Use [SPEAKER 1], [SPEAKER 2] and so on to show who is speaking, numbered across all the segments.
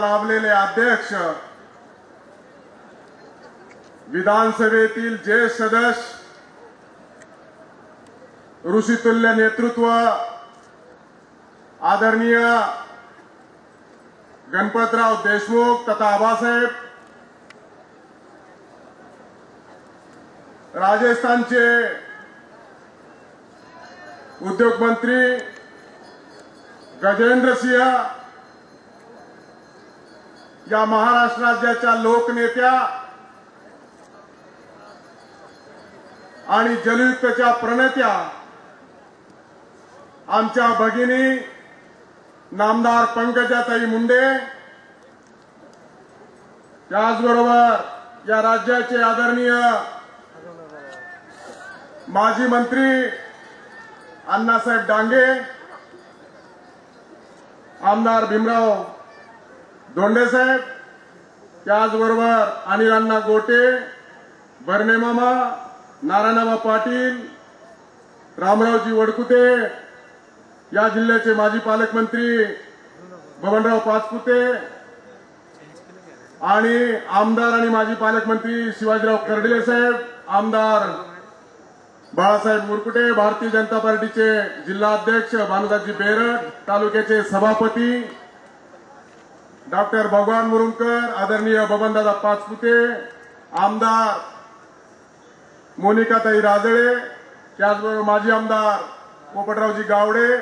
[SPEAKER 1] लाभलेले अध्यक्ष विधानसभेतील ज्येष्ठ सदस्य ऋषितुल्य नेतृत्व आदरणीय गणपतराव देशमुख तथा आबासाहेब राजस्थानचे उद्योग मंत्री गजेंद्र सिंह या महाराष्ट्र राज्याच्या लोकनेत्या आणि जलयुक्तच्या प्रणेत्या आमच्या भगिनी नामदार पंकजाताई मुंडे त्याचबरोबर या राज्याचे आदरणीय माजी मंत्री अण्णासाहेब डांगे आमदार भीमराव धोंडेसाहेब त्याचबरोबर अनिलांना गोटे बर्ने मामा नारायणबा पाटील रामरावजी वडकुते या जिल्ह्याचे माजी पालकमंत्री बबनराव पाचपुते आणि आमदार आणि माजी पालकमंत्री शिवाजीराव कर्डिले साहेब आमदार बाळासाहेब मुरकुटे भारतीय जनता पार्टीचे जिल्हा अध्यक्ष भानुदासजी बेरड तालुक्याचे सभापती डॉक्टर भगवान मुरुमकर आदरणीय बबनदादा पाचपुते आमदार मोनिकाताई राजळे त्याचबरोबर माजी आमदार पोपटरावजी गावडे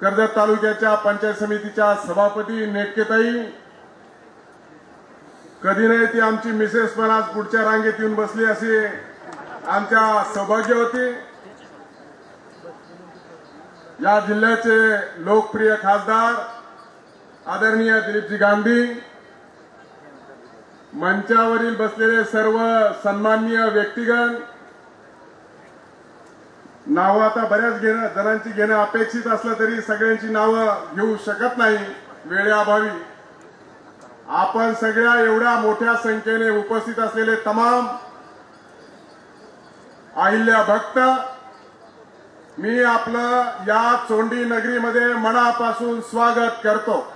[SPEAKER 1] कर्जत तालुक्याच्या पंचायत समितीच्या सभापती नेटकेताई कधी नाही ती आमची मिसेस पण आज पुढच्या रांगेत येऊन बसली असे आमच्या सौभाग्य होती. या जिल्ह्याचे लोकप्रिय खासदार आदरणीय दिलीपजी गांधी मंचावरील बसलेले सर्व सन्माननीय व्यक्तिगण नावं आता बऱ्याच घेणं जणांची घेणं अपेक्षित असलं तरी सगळ्यांची नावं घेऊ शकत नाही वेळेअभावी. आपण सगळ्या एवढ्या मोठ्या संख्येने उपस्थित असलेले तमाम अहिल्या भक्त मी आपलं या चोंडी नगरीमध्ये मनापासून स्वागत करतो.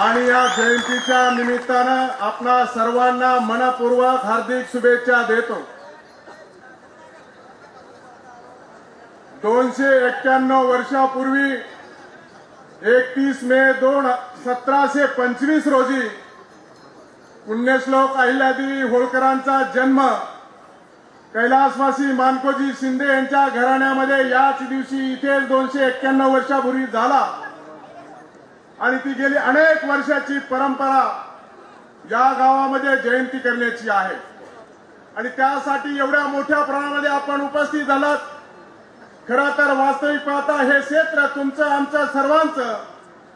[SPEAKER 1] आणि या जयंतीच्या निमित्तानं आपणा सर्वांना मनपूर्वक हार्दिक शुभेच्छा देतो. दोनशे एक्क्याण्णव वर्षापूर्वी एकतीस मे दोन सतराशे पंचवीस रोजी पुण्यश्लोक अहिल्यादेवी होळकरांचा जन्म कैलासवासी मानकोजी शिंदे यांच्या घराण्यामध्ये याच दिवशी इथेच दोनशे एक्क्याण्णव वर्षापूर्वी झाला. आणि ती गेली अनेक वर्षाची परंपरा या गावामध्ये जयंती करण्याची आहे. आणि त्यासाठी एवढ्या मोठ्या प्रमाणामध्ये आपण उपस्थित झालात. खरं तर वास्तविक पाहता हे क्षेत्र तुमचं आमचं सर्वांचं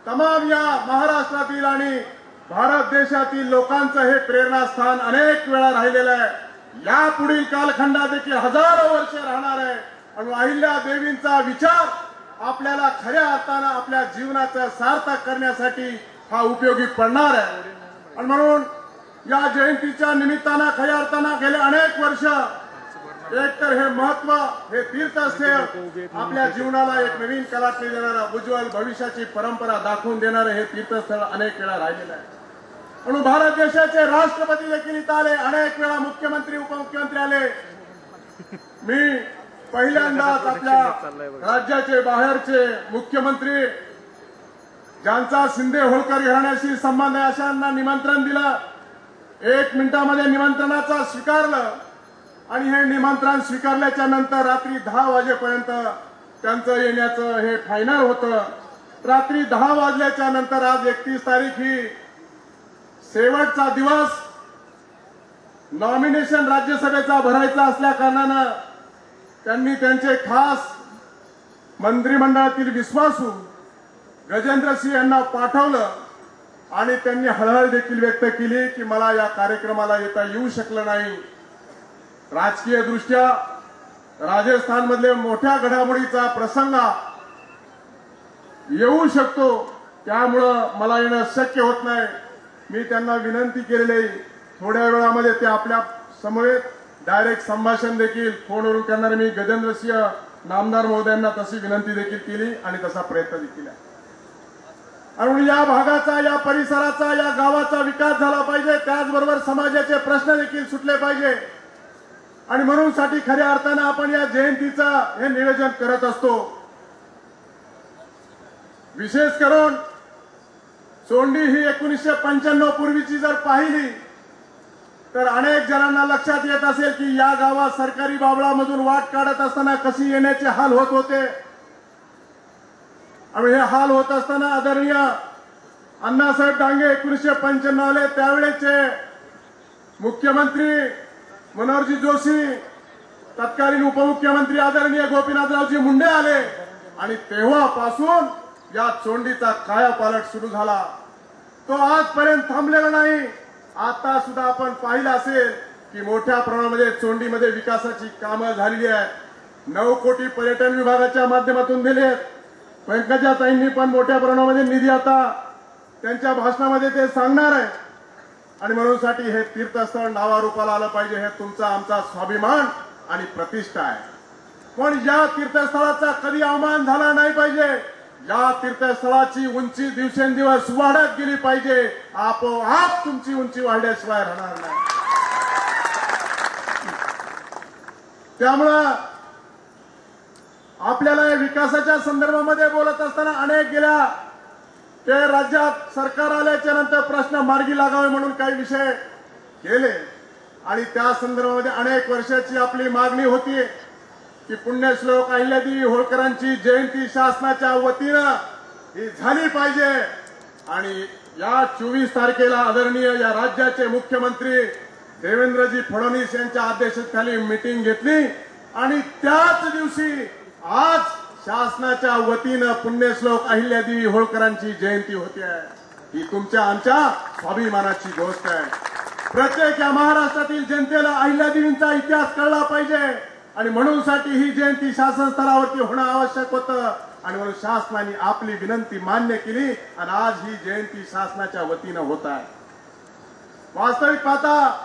[SPEAKER 1] तमाम या महाराष्ट्रातील आणि भारत देशातील लोकांचं हे प्रेरणास्थान अनेक वेळा राहिलेलं आहे. या पुढील कालखंडात देखील हजारो वर्ष राहणार आहे. आणि अहिल्या देवींचा विचार आपल्याला खऱ्या अर्थानं आपल्या जीवनाचं सार्थक करण्यासाठी हा उपयोगी पडणार आहे. आणि म्हणून या जयंतीच्या निमित्तानं खऱ्या अर्थानं गेले अनेक वर्ष एक तर हे महत्त्व हे तीर्थस्थळ आपल्या जीवनाला एक नवीन कलाटणी देणारा उज्ज्वल भविष्याची परंपरा दाखवून देणारं हे तीर्थस्थळ अनेक वेळा राहिलेलं आहे. म्हणून भारत देशाचे राष्ट्रपती देखील इथं आले अनेक वेळा मुख्यमंत्री उपमुख्यमंत्री आले. मी पहिल्यांदाच आपल्या राज्याचे बाहेरचे मुख्यमंत्री ज्यांचा शिंदे होळकर घराण्याशी संबंध आहे अशांना निमंत्रण दिलं. एक मिनिटामध्ये निमंत्रणाचा स्वीकारलं. आणि हे निमंत्रण स्वीकारल्याच्या नंतर रात्री दहा वाजेपर्यंत त्यांचं येण्याचं हे फायनल होतं. रात्री दहा वाजल्याच्या नंतर आज एकतीस तारीख ही शेवटचा दिवस. नॉमिनेशन राज्यसभेचा भरायचा असल्या कारणानं त्यांनी त्यांचे खास मंत्रिमंडळातील विश्वासू गजेंद्र सिंह यांना पाठवलं आणि त्यांनी हळहळ देखील व्यक्त केली की मला या कार्यक्रमाला येता येऊ शकलं नाही राजकीय दृष्ट्या राजस्थानमधले मोठ्या घडामोडीचा प्रसंग येऊ शकतो त्यामुळं मला येणं शक्य होत नाही मी त्यांना विनंती केलेली आहे. थोड्या वेळामध्ये ते आपल्या समवेत डायरेक्ट संभाषण देखील फोनवरून करणारे मी. गजेंद्रसिंह नामदार महोदयांना तशी विनंती देखील केली आणि तसा प्रयत्न देखील आहे. आणि या भागाचा या परिसराचा या गावाचा विकास झाला पाहिजे. त्याचबरोबर समाजाचे प्रश्न देखील सुटले पाहिजे. आणि म्हणून साठी खऱ्या अर्थानं आपण या जयंतीचं हे नियोजन करत असतो. विशेष करून सोंडी ही एकोणीसशे पंच्याण्णव पूर्वीची जर पाहिली तर अनेक जणांना लक्षात येत असेल की या गावात सरकारी बाबळामधून वाट काढत असताना कशी येण्याचे हाल होत होते. आणि हे हाल होत असताना आदरणीय अण्णासाहेब डांगे एकोणीसशे पंच्याण्णवले त्यावेळेचे मुख्यमंत्री मनोहरजी जोशी तत्कालीन उपमुख्यमंत्री आदरणीय गोपीनाथरावजी मुंडे आले आणि तेव्हापासून या चोंडीचा कायापालट सुरू झाला. तो आजपर्यंत थांबलेला नाही. आता सुद्धा आपण पाहिलं असेल की मोठ्या प्रमाणामध्ये चोंडीमध्ये विकासाची कामं झालेली आहेत. नऊ कोटी पर्यटन विभागाच्या माध्यमातून दिले पंकजा ताईंनी पण मोठ्या प्रमाणामध्ये निधी आता त्यांच्या भाषणामध्ये ते सांगणार आहे आणि म्हणून साठी हे तीर्थस्थळ नावारूपाला आलं पाहिजे हे तुमचा आमचा स्वाभिमान आणि प्रतिष्ठा आहे. पण या तीर्थस्थळाचा कधी अवमान झाला नाही पाहिजे. या तीर्थस्थळाची उंची दिवसेंदिवस वाढत गेली पाहिजे. आपोआप तुमची उंची वाढल्याशिवाय राहणार नाही. त्यामुळं आपल्याला या विकासाच्या संदर्भामध्ये बोलत असताना अनेक गेल्या ते राज्यात सरकार आल्याच्यानंतर प्रश्न मार्गी लागावे म्हणून काही विषय केले. आणि त्या संदर्भामध्ये अनेक वर्षाची आपली मागणी होती. की पुण्यश्लोक अहिल्यादेवी होळकरांची जयंती शासनाच्या वतीनं ही झाली पाहिजे. आणि या चोवीस तारखेला आदरणीय या राज्याचे मुख्यमंत्री देवेंद्रजी फडणवीस यांच्या अध्यक्षतेखाली मिटिंग घेतली. आणि त्याच दिवशी आज शासनाच्या वतीनं पुण्यश्लोक अहिल्यादेवी होळकरांची जयंती होती. आहे ही तुमच्या आमच्या स्वाभिमानाची गोष्ट आहे. प्रत्येक या महाराष्ट्रातील जनतेला अहिल्यादेवींचा इतिहास कळला पाहिजे. आणि म्हणून साठी ही जयंती शासन स्तरावरती होणं आवश्यक होतं. आणि म्हणून शासनाने आपली विनंती मान्य केली आणि आज ही जयंती शासनाच्या वतीनं होत आहे. वास्तविक पाहता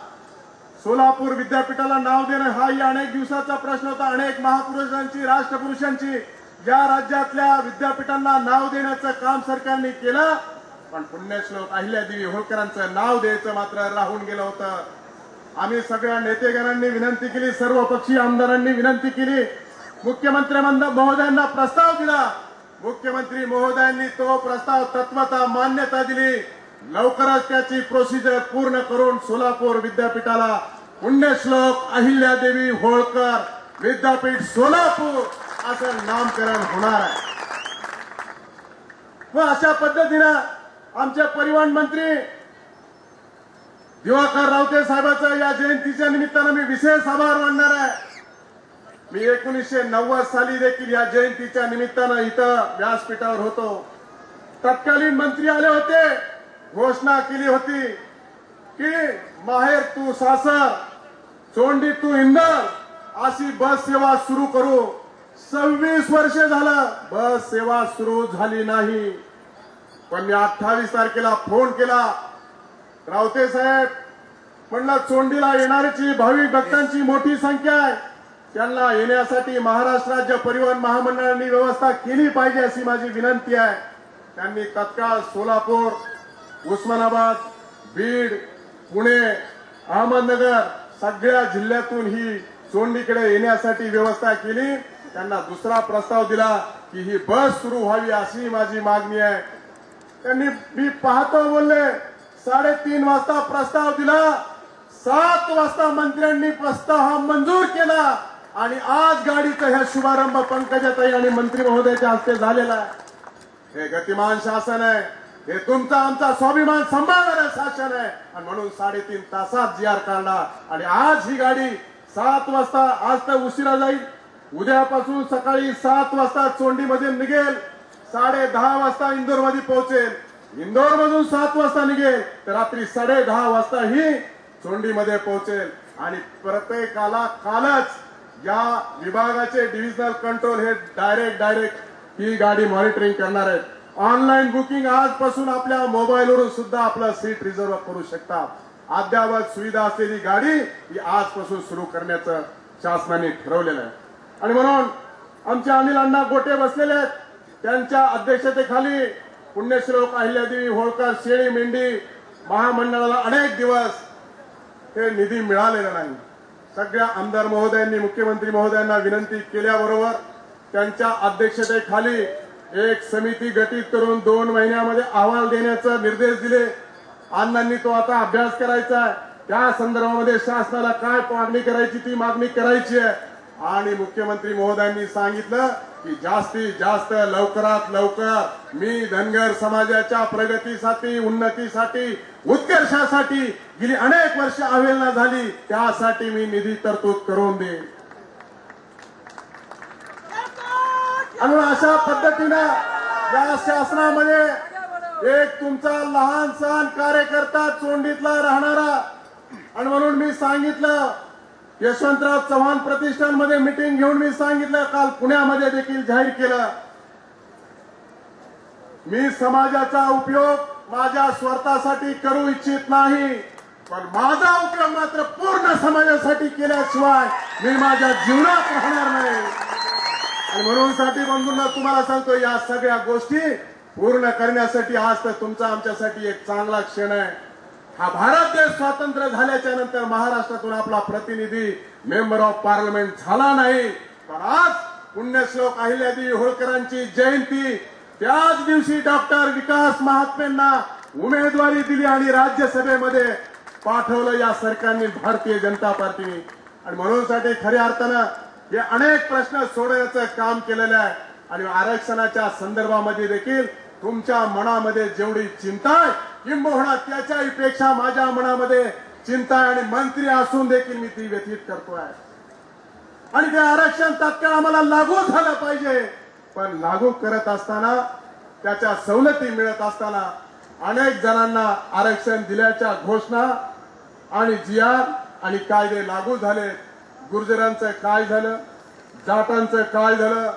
[SPEAKER 1] सोलापूर विद्यापीठाला नाव देणं हाही अनेक दिवसाचा प्रश्न होता. अनेक महापुरुषांची राष्ट्रपुरुषांची या राज्यातल्या विद्यापीठांना नाव देण्याचं काम सरकारने केलं. पण पुण्यश्लोक अहिल्यादेवी होळकरांचं नाव द्यायचं मात्र राहून गेलं होतं. आम्ही सगळ्या नेतेगणांनी विनंती केली सर्व पक्षीय आमदारांनी विनंती केली. मुख्यमंत्री महोदयांना प्रस्ताव दिला. मुख्यमंत्री महोदयांनी तो प्रस्ताव तत्वता मान्यता दिली. लवकरच त्याची प्रोसिजर पूर्ण करून सोलापूर विद्यापीठाला पुण्यश्लोक अहिल्यादेवी होळकर विद्यापीठ सोलापूर असं नामकरण होणार आहे. व अशा पद्धतीनं आमचे परिवहन मंत्री दिवाकर रावते साहेबाचं या जयंतीच्या निमित्तानं मी विशेष आभार मानणार आहे. मी एकोणीसशे नव्वद साली देखील या जयंतीच्या निमित्तानं इथं व्यासपीठावर होतो. तत्कालीन मंत्री आले होते घोषणा केली होती की माहेर तू सासर चोंडी तू इंदर अशी बस सेवा सुरू करू. सव्वीस वर्षे झालं बस सेवा सुरू झाली नाही. पण मी अठ्ठावीस तारखेला फोन केला. रावते साहेब म्हणलं चोंडीला येणाऱ्याची भाविक भक्तांची मोठी संख्या आहे. त्यांना येण्यासाठी महाराष्ट्र राज्य परिवहन महामंडळाने व्यवस्था केली पाहिजे अशी माझी विनंती आहे. त्यांनी तत्काळ सोलापूर उस्मानाबाद बीड पुणे अहमदनगर सगळ्या जिल्ह्यातून ही चोंडीकडे येण्यासाठी व्यवस्था केली. त्यांना दुसरा प्रस्ताव दिला की ही बस सुरू व्हावी अशी माझी मागणी आहे. त्यांनी मी पाहतो बोलले साडेतीन वाजता प्रस्ताव दिला. सात वाजता मंत्र्यांनी प्रस्ताव हा मंजूर केला. आणि आज गाडीचा ह्या शुभारंभ पंकजाताई आणि मंत्री महोदयाच्या हस्ते झालेला आहे. हे गतिमान शासन आहे. हे तुमचा आमचा स्वाभिमान सांभाळणारं शासन आहे. आणि म्हणून साडेतीन तासात जी आर काढला आणि आज ही गाडी सात वाजता आज तर उशिरा जाईल. उद्यापासून सकाळी सात वाजता चोंडीमध्ये निघेल. साडे दहा वाजता इंदोरमध्ये पोहोचेल. इंदोर मधून सात वाजता निघेल तर रात्री साडे दहा वाजता ही चोंडीमध्ये पोहोचेल. आणि प्रत्येकाला कालच या विभागाचे डिव्हिजनल कंट्रोल हे डायरेक्ट डायरेक्ट ही गाडी मॉनिटरिंग करणार आहेत. ऑनलाईन बुकिंग आजपासून आपल्या मोबाईलवरून सुद्धा आपलं सीट रिझर्व करू शकता. अद्यावत सुविधा असलेली गाडी ही आजपासून सुरू करण्याचं शासनाने ठरवलेलं आहे. आणि म्हणून आमचे अनिल अण्णा गोटे बसलेले आहेत. त्यांच्या अध्यक्षतेखाली पुण्यश्लोक अहिल्यादेवी होळकर शेळी मेंढी महामंडळाला अनेक दिवस हे निधी मिळालेला नाही. सगळ्या आमदार महोदयांनी मुख्यमंत्री महोदयांना विनंती केल्याबरोबर त्यांच्या अध्यक्षतेखाली एक समिती गठीत करून दोन महिन्यामध्ये अहवाल देण्याचा निर्देश दिले. अण्णांनी तो आता अभ्यास करायचा आहे. त्या संदर्भामध्ये शासनाला काय मागणी करायची ती मागणी करायची आहे. आणि मुख्यमंत्री महोदयांनी सांगितलं की जास्तीत जास्त लवकरात लवकर मी धनगर समाजाच्या प्रगतीसाठी उन्नतीसाठी उत्कर्षासाठी गेली अनेक वर्ष अवेलना झाली त्यासाठी मी निधी तरतूद करून देईन. आणि अशा पद्धतीनं या शासनामध्ये एक तुमचा लहान सहान कार्यकर्ता चोंडीतला राहणारा आणि म्हणून मी सांगितलं यशवंतराव चव्हाण प्रतिष्ठानमध्ये मिटिंग घेऊन मी सांगितलं काल पुण्यामध्ये देखील जाहीर केलं. मी समाजाचा उपयोग माझ्या स्वार्थासाठी करू इच्छित नाही पण माझा उपयोग मात्र पूर्ण समाजासाठी केल्याशिवाय मी माझ्या जीवनात राहणार नाही. आणि म्हणून साठी बंधूंना तुम्हाला सांगतो या सगळ्या गोष्टी पूर्ण करण्यासाठी आज तर तुमचा आमच्यासाठी एक चांगला क्षण आहे. हा भारत देश स्वातंत्र्य झाल्याच्यानंतर महाराष्ट्रातून आपला प्रतिनिधी मेंबर ऑफ पार्लमेंट झाला नाही. पण आज पुण्यश्लोक अहिल्यादेवी होळकरांची जयंती. त्याच दिवशी डॉक्टर विकास महात्मेंना उमेदवारी दिली आणि राज्यसभेमध्ये पाठवलं या सरकारने भारतीय जनता पार्टीने. आणि म्हणून साठी खऱ्या अर्थानं हे अनेक प्रश्न सोडवण्याचं काम केलेलं आहे. आणि आरक्षणाच्या संदर्भामध्ये देखील तुमच्या मनामध्ये जेवढी चिंता आहे किंबहुना त्याच्याही पेक्षा माझ्या मनामध्ये चिंता आणि मंत्री असून देखील मी ती व्यतीत करतोय. आणि ते आरक्षण तात्काळ आम्हाला लागू झालं पाहिजे. पण लागू करत असताना त्याच्या सवलती मिळत असताना अनेक जणांना आरक्षण दिल्याच्या घोषणा आणि जी आर आणि कायदे लागू झाले. गुर्जरांचं काय झालं? जाटांचं काय झालं?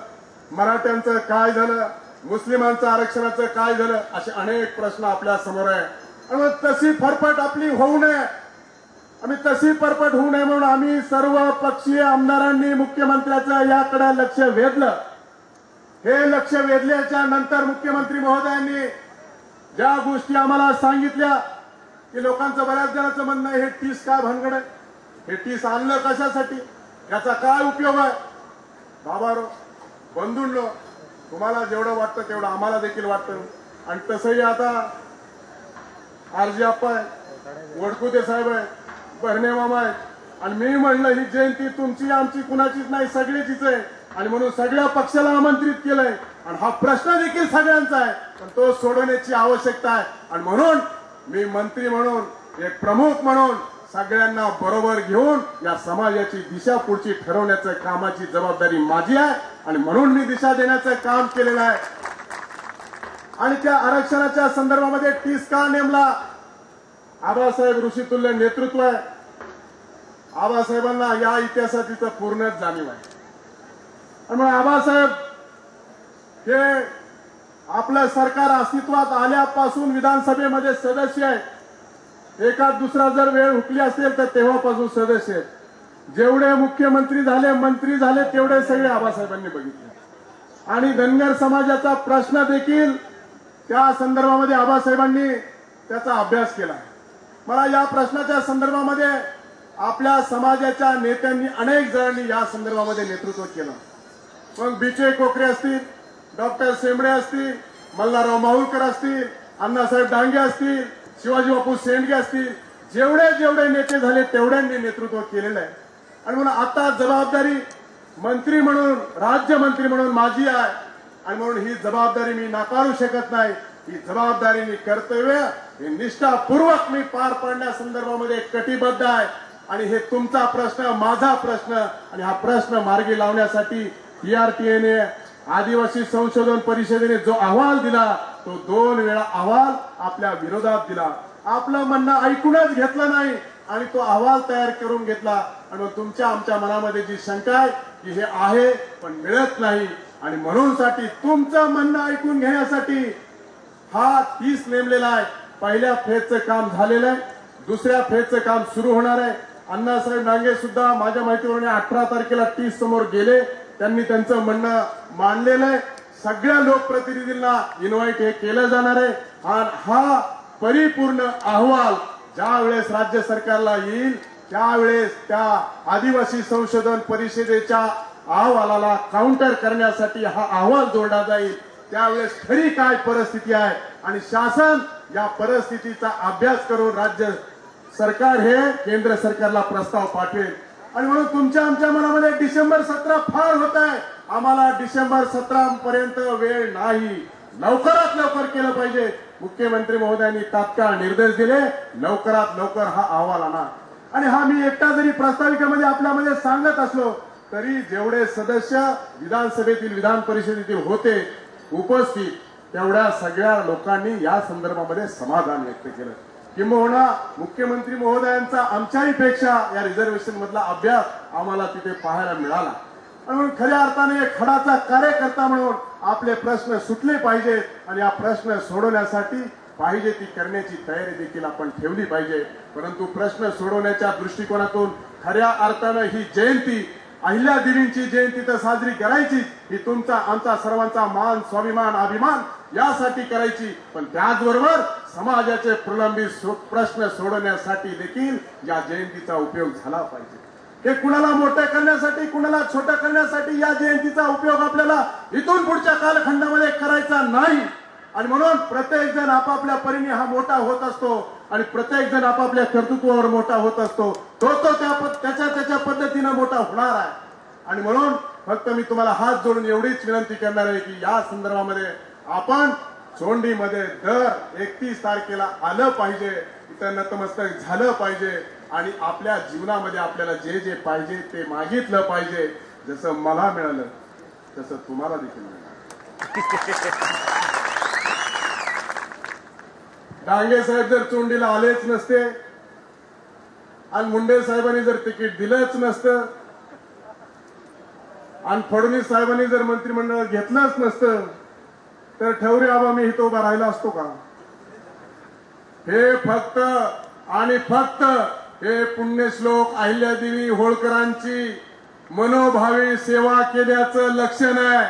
[SPEAKER 1] मराठ्यांचं काय झालं? मुस्लिमांचं आरक्षणाचं काय झालं असे अनेक प्रश्न आपल्यासमोर आहे. आणि मग तशी फरफट आपली होऊ नये. आम्ही तशी फरफट होऊ नये म्हणून आम्ही सर्व पक्षीय आमदारांनी मुख्यमंत्र्याचं याकडे लक्ष वेधलं. हे लक्ष वेधल्याच्या नंतर मुख्यमंत्री महोदयांनी ज्या गोष्टी आम्हाला सांगितल्या की लोकांचं बऱ्याच जणांचं म्हणणं आहे हे टीस काय भानगड आहे? हे टीस आणलं कशासाठी? याचा काय उपयोग आहे? बाबा रो बंधूंनो तुम्हाला जेवढं वाटतं तेवढं आम्हाला देखील वाटतं. आणि तसंही आता आरजी आप्पा आहे वडकुते साहेब आहेत बहणे मामा आहेत. आणि मी म्हणलं ही जयंती तुमची आमची कुणाचीच नाही सगळ्याचीच आहे. आणि म्हणून सगळ्या पक्षाला आमंत्रित केलंय. आणि हा प्रश्न देखील सगळ्यांचा आहे. पण तो सोडवण्याची आवश्यकता आहे. आणि म्हणून मी मंत्री म्हणून एक प्रमुख म्हणून सगळ्यांना बरोबर घेऊन या समाजाची दिशा पुढची ठरवण्याचं कामाची जबाबदारी माझी आहे. आणि म्हणून मी दिशा देण्याचं काम केलेलं आहे. आणि त्या आरक्षणाच्या संदर्भामध्ये टीस का नेमला? आबासाहेब ऋषीतुल्य नेतृत्व आहे. आबासाहेबांना या इतिहासाची पूर्णच जाणीव आहे. त्यामुळे आबासाहेब हे आपलं सरकार अस्तित्वात आल्यापासून विधानसभेमध्ये सदस्य आहे एका दुसरा जर वेळ हुकली असेल तर तेव्हापासून सदस्य आहेत. जेवढे मुख्यमंत्री झाले मंत्री झाले तेवढे सगळे आबासाहेबांनी बघितले. आणि धनगर समाजाचा प्रश्न देखील त्या संदर्भामध्ये आबासाहेबांनी त्याचा अभ्यास केला. मला या प्रश्नाच्या संदर्भामध्ये आपल्या समाजाच्या नेत्यांनी अनेक जणांनी या संदर्भामध्ये नेतृत्व केलं. मग बिचे कोकरे असतील डॉक्टर सेंबडे असतील मल्हारराव माहुलकर असतील अण्णासाहेब डांगे असतील शिवाजी बापू सेंडगे असतील जेवढे जेवढे नेते झाले तेवढ्यांनी नेतृत्व केलेलं आहे. आणि म्हणून आता जबाबदारी मंत्री म्हणून राज्यमंत्री म्हणून माझी आहे. आणि म्हणून ही जबाबदारी मी नाकारू शकत नाही. ही जबाबदारी मी कर्तव्य हे निष्ठापूर्वक मी पार पाडण्यासंदर्भामध्ये कटिबद्ध आहे. आणि हे तुमचा प्रश्न माझा प्रश्न आणि हा प्रश्न मार्गी लावण्यासाठी पीआरटीएने आदिवासी संशोधन परिषदेने जो अहवाल दिला तो दोन वेळा अहवाल आपल्या विरोधात दिला. आपलं म्हणणं ऐकूनच घेतलं नाही. आणि तो अहवाल तयार करून घेतला. आणि मग तुमच्या आमच्या मनामध्ये जी शंका आहे की हे आहे पण मिळत नाही. आणि म्हणून साठी तुमचं म्हणणं ऐकून घेण्यासाठी हा तीस नेमलेला आहे. पहिल्या फेजचं काम झालेलं आहे. दुसऱ्या फेजचं काम सुरू होणार आहे. अण्णासाहेब डांगे सुद्धा माझ्या माहितीवरून अठरा तारखेला तीस समोर गेले. त्यांनी त्यांचं म्हणणं मांडलेलं आहे. सगळ्या लोकप्रतिनिधींना इन्व्हाइट हे केलं जाणार आहे. आणि हा परिपूर्ण अहवाल ज्या वेळेस राज्य सरकारला येईल त्यावेळेस त्या आदिवासी संशोधन परिषदेच्या अहवालाला काउंटर करण्यासाठी हा अहवाल जोडला जाईल. त्यावेळेस खरी काय परिस्थिती आहे आणि शासन या परिस्थितीचा अभ्यास करून राज्य सरकार हे केंद्र सरकारला प्रस्ताव पाठवेल. आणि म्हणून तुमच्या आमच्या मनामध्ये डिसेंबर सतरा फार होत आहे. आम्हाला डिसेंबर सतरा पर्यंत वेळ नाही. लवकरात लवकर केलं पाहिजे. मुख्यमंत्री महोदयांनी तात्काळ निर्देश दिले. लवकरात लवकर हा अहवाल आणा. आणि हा मी एकटा जरी प्रास्ताविकेमध्ये आपल्यामध्ये सांगत असलो तरी जेवढे सदस्य विधानसभेतील विधान परिषदेतील होते उपस्थित तेवढ्या सगळ्या लोकांनी या संदर्भामध्ये समाधान व्यक्त केलं. किंबहुना मुख्यमंत्री महोदयांचा आमच्याही पेक्षा या रिझर्वेशन मधला अभ्यास आम्हाला तिथे पाहायला मिळाला. म्हणून खऱ्या अर्थाने खडाचा कार्यकर्ता म्हणून आपले प्रश्न सुटले पाहिजेत आणि हा प्रश्न सोडवण्यासाठी पाहिजे ती करण्याची तयारी देखील आपण ठेवली पाहिजे. परंतु प्रश्न सोडवण्याच्या दृष्टिकोनातून खऱ्या अर्थानं ही जयंती अहिल्यादेवींची जयंती तर साजरी करायची ही तुमचा आमचा सर्वांचा मान स्वाभिमान अभिमान यासाठी करायची. पण त्याचबरोबर समाजाचे प्रलंबित सो- प्रश्न सोडवण्यासाठी देखील या जयंतीचा उपयोग झाला पाहिजे. हे कुणाला मोठं करण्यासाठी कुणाला छोटं करण्यासाठी या जयंतीचा उपयोग आपल्याला इथून पुढच्या कालखंडामध्ये करायचा नाही. आणि म्हणून प्रत्येक जण आपापल्या परीने हा मोठा होत असतो आणि प्रत्येक जण आपापल्या कर्तृत्वावर मोठा होत असतो. तो तो त्या त्याच्या त्याच्या पद्धतीनं मोठा होणार आहे. आणि म्हणून फक्त मी तुम्हाला हात जोडून एवढीच विनंती करणार आहे की या संदर्भामध्ये आपण चोंडीमध्ये दर एकतीस तारखेला आलं पाहिजे. इथं नतमस्तक झालं पाहिजे. आणि आपल्या जीवनामध्ये आपल्याला जे जे पाहिजे ते मागितलं पाहिजे जसं मला मिळालं तसं तुम्हाला देखील मिळालं. डांगे साहेब जर चोंडीला आलेच नसते आणि मुंडे साहेबांनी जर तिकीट दिलंच नसतं आणि फडणवीस साहेबांनी जर मंत्रिमंडळात घेतलंच नसतं तर ठेवरे आबा मी इथं उभा राहिला असतो का? हे फक्त आणि फक्त हे पुण्यश्लोक अहिल्यादेवी होळकरांची मनोभावी सेवा केल्याचं लक्षण आहे.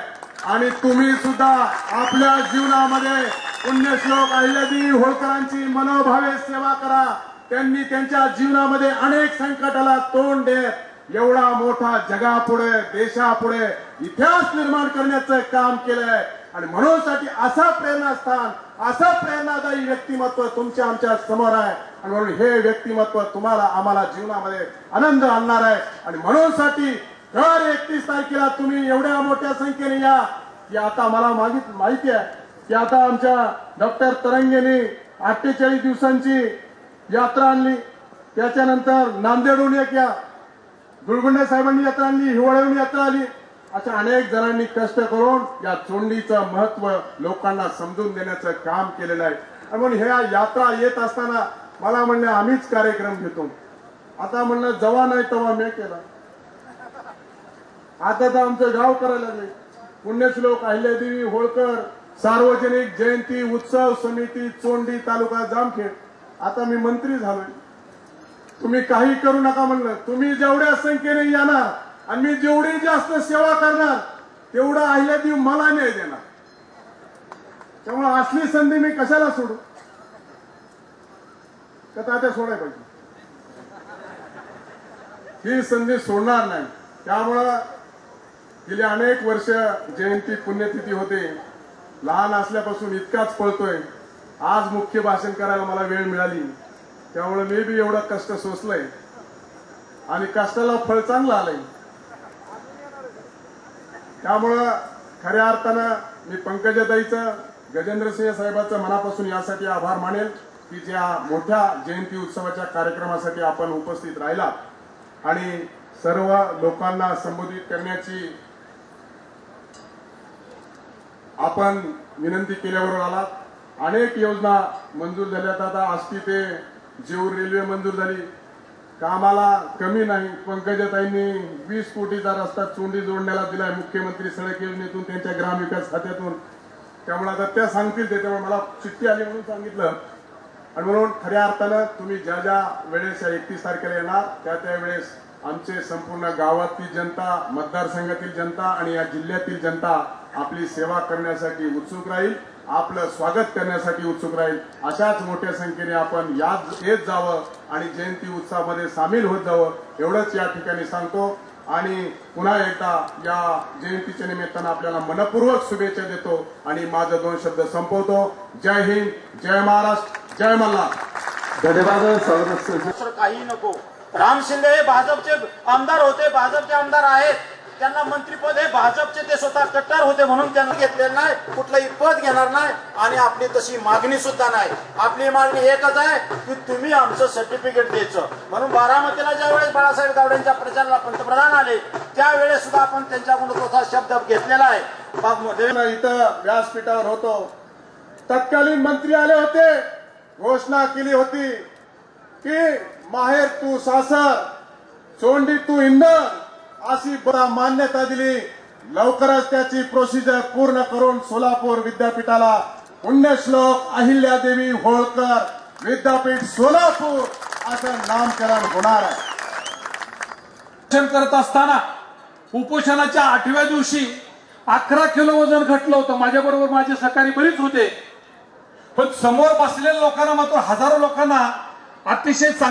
[SPEAKER 1] आणि तुम्ही सुद्धा आपल्या जीवनामध्ये पुण्यश्लोक अहिल्यादेवी होळकरांची मनोभावे सेवा करा. त्यांनी त्यांच्या जीवनामध्ये अनेक संकटाला तोंड देत एवढा मोठा जगापुढे देशापुढे इतिहास निर्माण करण्याचं काम केलंय. आणि म्हणून साठी असा प्रेरणास्थान असं प्रेरणादायी व्यक्तिमत्व तुमच्या आमच्यासमोर आहे. आणि म्हणून हे व्यक्तिमत्व तुम्हाला आम्हाला जीवनामध्ये आनंद आणणार आहे. आणि म्हणून साठी दर एकतीस तारखेला तुम्ही एवढ्या मोठ्या संख्येने या. की आता मला मागित माहिती आहे की आता आमच्या डॉक्टर तरंगेने अठ्ठेचाळीस दिवसांची यात्रा आणली. त्याच्यानंतर नांदेडहून एक या गुळगुंडे साहेबांनी यात्रा आणली हिवाळ्याहून यात्रा आली. अशा अनेक जणांनी कष्ट करून या चोंडीचं महत्त्व लोकांना समजून देण्याचं काम केलेलं आहे. म्हणून ह्या यात्रा येत असताना मला म्हणलं आम्हीच कार्यक्रम घेतो. आता म्हणलं जवा नाही तेव्हा मी केला. आता तर आमचं गाव करायला लागले. पुण्यश्लोक अहिल्यादेवी होळकर सार्वजनिक जयंती उत्सव समिती चोंडी तालुका जामखेड. आता मी मंत्री झालोय. तुम्ही काही करू नका म्हणलं. तुम्ही जेवढ्या संख्येने येणार आणि मी जेवढी जास्त सेवा करणार तेवढा अहिल्यादेवी मला नाही देणार. त्यामुळे असली संधी मी कशाला सोडू? का तात्या सोडाय पाहिजे? ही संधी सोडणार नाही. त्यामुळं गेली अनेक वर्ष जयंती पुण्यतिथी होते. लहान असल्यापासून इतकाच पळतोय. आज मुख्य भाषण करायला मला वेळ मिळाली. त्यामुळे मी बी एवढं कष्ट सोसलंय. आणि कष्टाला फळ चांगलं आलंय. त्यामुळं खऱ्या अर्थानं मी पंकजाताईचं गजेंद्रसिंह साहेबाचं मनापासून यासाठी आभार मानेल की ज्या मोठ्या जयंती उत्सवाच्या कार्यक्रमासाठी आपण उपस्थित राहिला आणि सर्व लोकांना संबोधित करण्याची आपण विनंती केल्याबरोबर आलात. अनेक योजना मंजूर झाल्यात. आता आष्टी ते जेऊर रेल्वे मंजूर झाली. कामाला कमी नाही पंकजाताईंनी वीस कोटीचा रस्ता चोंडी जोडण्याला दिलाय मुख्यमंत्री सडक योजनेतून त्यांच्या ग्रामविकास खात्यातून. त्यामुळे आता त्या सांगतील ते त्यामुळे मला चिठ्ठी आली म्हणून सांगितलं. आणि म्हणून खऱ्या अर्थानं तुम्ही ज्या ज्या वेळेस या एकतीस तारखेला येणार त्या त्या वेळेस आमचे संपूर्ण गावातील जनता मतदारसंघातील जनता आणि या जिल्ह्यातील जनता आपली सेवा करण्यासाठी उत्सुक राहील. आपलं स्वागत करण्यासाठी उत्सुक राहील. अशाच मोठ्या संख्येने आपण यात येत जावं आणि जयंती उत्सवामध्ये सामील होत जावं एवढंच या ठिकाणी सांगतो. आणि पुन्हा एकदा या जयंतीच्या निमित्तानं आपल्याला मनपूर्वक शुभेच्छा देतो आणि माझं दोन शब्द संपवतो. जय हिंद जय महाराष्ट्र जय मल्हार.
[SPEAKER 2] धन्यवाद
[SPEAKER 3] काही नको. राम शिंदे हे भाजपचे आमदार होते भाजपचे आमदार आहेत. त्यांना मंत्रीपद हे भाजपचे ते स्वतः कट्टर होते म्हणून त्यांना घेतलेलं नाही कुठलंही पद घेणार नाही आणि आपली तशी मागणी सुद्धा नाही. आपली मागणी एकच आहे की तुम्ही आमचं सर्टिफिकेट द्यायचं. म्हणून बारामतीला ज्या वेळेस बाळासाहेब गावडेंच्या प्रचाराला पंतप्रधान आले त्यावेळेस सुद्धा आपण त्यांच्याकडून तसा शब्द घेतलेला आहे.
[SPEAKER 1] इथं व्यासपीठावर होतो. तत्कालीन मंत्री आले होते घोषणा केली होती की माहेर तू सासर चोंडी तू इंधन अशी मान्यता दिली. लवकरच त्याची प्रोसिजर पूर्ण करून सोलापूर विद्यापीठाला पुण्यश्लोक अहिल्यादेवी होळकर विद्यापीठ सोलापूर असं नामकरण होणार आहे.
[SPEAKER 4] उपोषण करत असताना उपोषणाच्या आठव्या दिवशी अकरा किलो वजन घटलं होतं. माझ्याबरोबर माझे सहकारी बरीच होते. पण समोर बसलेल्या लोकांना मात्र हजारो लोकांना अतिशय चांग-